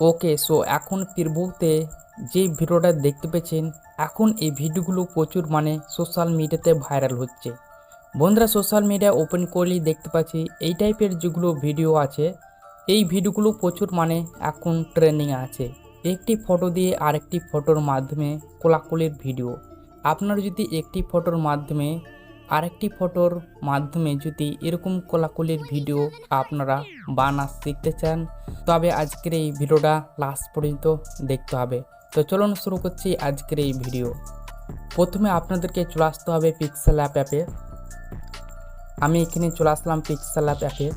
Okay so এখন প্রিভিউতে যে ভিডিওটা দেখতে পেয়েছেন, এখন এই ভিডিওগুলো প্রচুর মানে সোশ্যাল মিডিয়াতে ভাইরাল হচ্ছে। বন্ধুরা সোশ্যাল মিডিয়া ওপেন করলেই দেখতে পাচ্ছি এই টাইপের যেগুলো ভিডিও আছে, এই ভিডিওগুলো প্রচুর মানে এখন ট্রেন্ডিং আছে। একটি ফটো দিয়ে আরেকটি ফটোর মাধ্যমে কোলাকুলির ভিডিও আপনারা যদি একটি ফটোর মাধ্যমে আরেকটি ফটোর মাধ্যমে যদি এরকম কোলাকুলির ভিডিও আপনারা বানা শিখতে চান, তবে আজকের এই ভিডিওটা লাস্ট পর্যন্ত দেখতে হবে। তো চলুন শুরু করছি আজকের এই ভিডিও। প্রথমে আপনাদেরকে চলে আসতে হবে পিক্সেল অ্যাপ অ্যাপে আমি এখানে চলে আসলাম পিক্সেল অ্যাপ অ্যাপে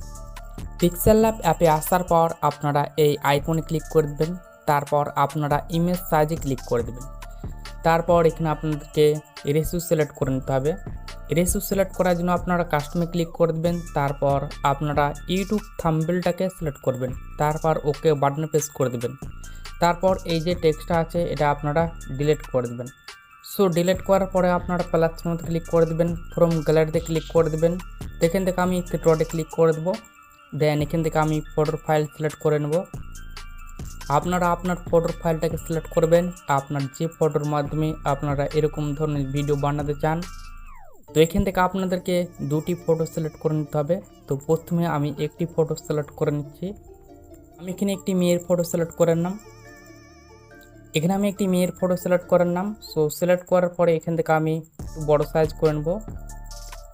পিক্সেল অ্যাপ অ্যাপে আসার পর আপনারা এই আইকনে ক্লিক করে দেবেন। তারপর আপনারা ইমেজ সাইজে ক্লিক করে দেবেন। তারপর এখানে আপনাদেরকে রেসিউ সিলেক্ট করে নিতে হবে। রেসিউ সিলেক্ট করার জন্য আপনারা কাস্টমে ক্লিক করে দেবেন, তারপর আপনারা ইউটিউব থাম্বেলটাকে সিলেক্ট করবেন, তারপর ওকে বাটনে প্রেস করে দেবেন। তারপর এই যে টেক্সটটা আছে, এটা আপনারা ডিলিট করে দেবেন। সো ডিলিট করার পরে আপনারা মধ্যে ক্লিক করে দেবেন ফ্রম গ্যালারিতে ক্লিক করে দেবেন। এখান থেকে আমি ডটে ক্লিক করে দেবো, দেন এখান থেকে আমি ফটোর ফাইল সিলেক্ট করে নেব। আপনারা আপনার ফটোর ফাইলটাকে সিলেক্ট করবেন, আপনার যে ফটোর মাধ্যমে আপনারা এরকম ধরনের ভিডিও বানাতে চান তো এখান থেকে আপনাদেরকে দুটি ফটো সিলেক্ট করে নিতে হবে। তো প্রথমে আমি একটি ফটো সিলেক্ট করে নিচ্ছি। আমি এখানে একটি মেয়ের ফটো সিলেক্ট করে নিলাম এখানে আমি একটি মেয়ের ফটো সিলেক্ট করে নিলাম সো সিলেক্ট করার পরে এখান থেকে আমি একটু বড় সাইজ করে নেব।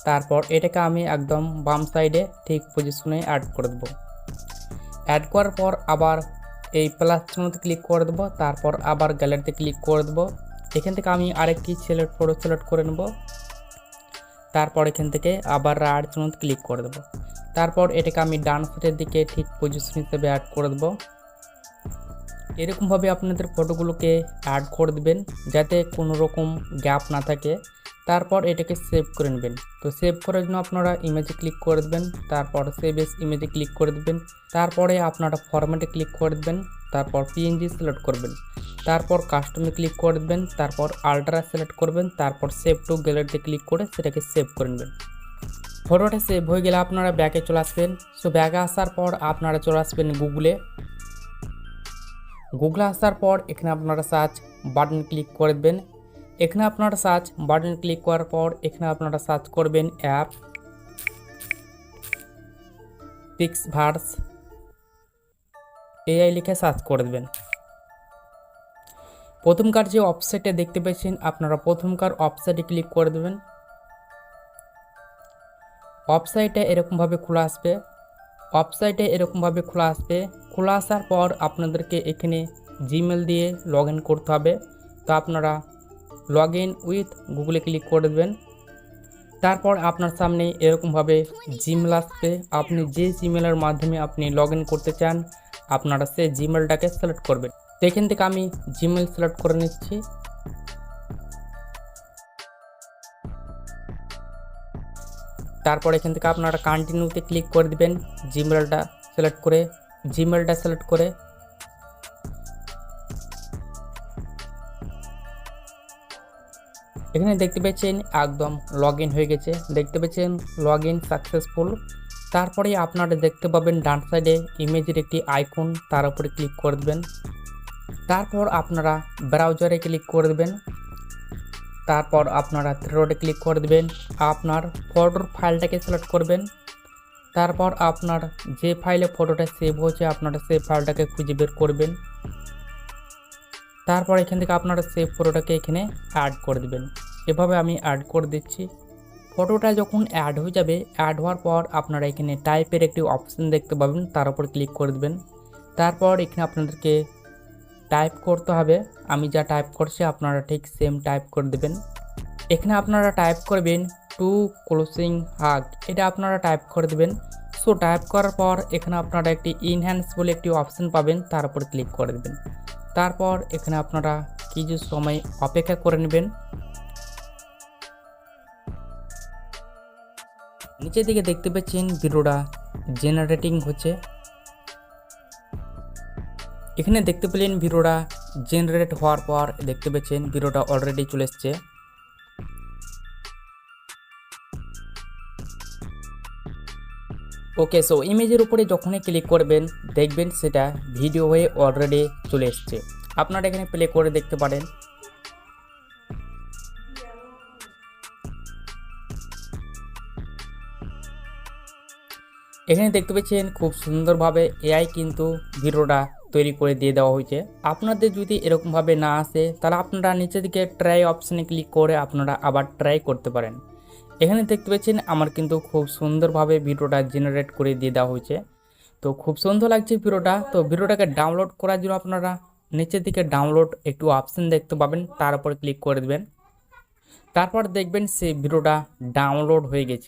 তারপর এটাকে আমি একদম বাম সাইডে ঠিক পজিশনে অ্যাড করে দেবো। অ্যাড করার পর আবার এই প্লাস চিহ্নতে ক্লিক করে দেবো। তারপর আবার গ্যালারিতে ক্লিক করে দেবো। এখান থেকে আমি আরেকটি ছেলের ফটো সিলেক্ট করে নেব। তারপর এখান থেকে আবার রাইট চিহ্নতে ক্লিক করে দেবো। তারপর এটাকে আমি ডান সাইডের দিকে ঠিক পজিশন হিসেবে অ্যাড করে দেবো। এরকমভাবে আপনাদের ফটোগুলোকে অ্যাড করে দেবেন, যাতে কোনো রকম গ্যাপ না থাকে। তারপর এটাকে সেভ করে নেবেন। তো সেভ করার জন্য আপনারা ইমেজে ক্লিক করে দেবেন, তারপর সেভ এস ইমেজে ক্লিক করে দেবেন, তারপরে আপনারা ফরম্যাটে ক্লিক করে দেবেন, তারপর পিএনজি সিলেক্ট করবেন। তারপর কাস্টমে ক্লিক করে দেবেন, তারপর আল্ট্রা সিলেক্ট করবেন তারপর সেভ টু গ্যালারিতে ক্লিক করে সেটাকে সেভ করে নেবেন। ফটোটা সেভ হয়ে গেলে আপনারা ব্যাকে চলে আসবেন। সো ব্যাকে আসার পর আপনারা চলে আসবেন গুগলে গুগলে আসার পর এখানে আপনারা সার্চ বাটন ক্লিক করে দেবেন। এখানে আপনারা সার্চ বাটন ক্লিক করার পর এখানে আপনারা সার্চ করবেন অ্যাপ পিক্স ভার্স এআই লিখে সার্চ করে দেবেন। প্রথমকার যে ওয়েবসাইটে দেখতে পেয়েছেন, আপনারা প্রথমকার ওয়েবসাইটে ক্লিক করে দেবেন। ওয়েবসাইটে এরকমভাবে খোলা আসবে। ওয়েবসাইটে এরকমভাবে খোলা আসবে। খোলা আসার পর আপনাদেরকে এখানে জিমেল দিয়ে লগ করতে হবে। তো আপনারা লগ ইন উইথ গুগলে ক্লিক করে দেবেন। তারপর আপনার সামনে এরকমভাবে জিমেল আসবে। আপনি যে জিমেলের মাধ্যমে আপনি লগ করতে চান, আপনারা সেই জিমেলটাকে সিলেক্ট করবেন। তো এখান থেকে আমি জিমেল সিলেক্ট করে নিচ্ছি। তারপর এখান থেকে আপনারা কন্টিনিউতে ক্লিক করে দিবেন জিমেলটা সিলেক্ট করে জিমেলটা সিলেক্ট করে। এখানে দেখতে পাচ্ছেন একদম লগ হয়ে গেছে। দেখতে পাচ্ছেন লগ ইন সাকসেসফুল তারপরে আপনারা দেখতে পাবেন ডান সাইডে ইমেজের একটি আইকন তার উপরে ক্লিক করে দেবেন। তারপর আপনারা ব্রাউজারে ক্লিক করে দেবেন। তারপর আপনারা থ্রোডে ক্লিক করে দেবেন। আপনার ফটোর ফাইলটাকে সিলেক্ট করবেন। তারপর আপনার যে ফাইলে ফটোটা সেভ হয়েছে, আপনারা সেই ফাইলটাকে খুঁজে বের করবেন। তারপর এখান থেকে আপনারা সেভ ফটোটাকে এখানে অ্যাড করে দেবেন। এভাবে আমি অ্যাড করে দিচ্ছি। ফটোটা যখন অ্যাড হয়ে যাবে অ্যাড হওয়ার পর আপনারা এখানে টাইপের একটি অপশন দেখতে পাবেন, তার উপর ক্লিক করে দেবেন। তারপর এখানে আপনাদেরকে টাইপ করতে হবে। আমি যা টাইপ করছি আপনারা ঠিক সেম টাইপ করে দেবেন। এখানে আপনারা টাইপ করবেন টু ক্লোজিং হাগ এটা আপনারা টাইপ করে দেবেন। সো টাইপ করার পর এখানে আপনারা একটি ইনহ্যান্স বলে একটি অপশন পাবেন, তার উপর ক্লিক করে দেবেন। তারপর এখানে আপনারা কিছু সময় অপেক্ষা করে নেবেন। নিচের দিকে দেখতে পাচ্ছেন, ভিডিওটা জেনারেটিং হচ্ছে। এখানে দেখতে পেলেন ভিডিওটা জেনারেট হওয়ার পর দেখতে পাচ্ছেন ভিডিওটা অলরেডি চলে এসছে। ওকে সো ইমেজের উপরে যখনই ক্লিক করবেন, দেখবেন সেটা ভিডিও হয়ে অলরেডি চলে এসছে। আপনারা এখানে প্লে করে দেখতে পারেন। এখানে দেখতে পাচ্ছেন খুব সুন্দরভাবে এআই কিন্তু ভিডিওটা তৈরি করে দিয়ে দেওয়া হয়েছে। আপনাদের যদি এরকমভাবে না আসে, তাহলে আপনারা নিচের দিকে ট্রাই অপশানে ক্লিক করে আপনারা আবার ট্রাই করতে পারেন। এখানে দেখতে পাচ্ছেন, আমার কিন্তু খুব সুন্দরভাবে ভিডিওটা জেনারেট করে দিয়ে দেওয়া হয়েছে। তো খুব সুন্দর লাগছে ভিডিওটা। তো ভিডিওটাকে ডাউনলোড করার জন্য আপনারা নিচের দিকে ডাউনলোড একটু অপশান দেখতে পাবেন, তার উপর ক্লিক করে দেবেন। তারপর দেখবেন সেই ভিডিওটা ডাউনলোড হয়ে গেছে।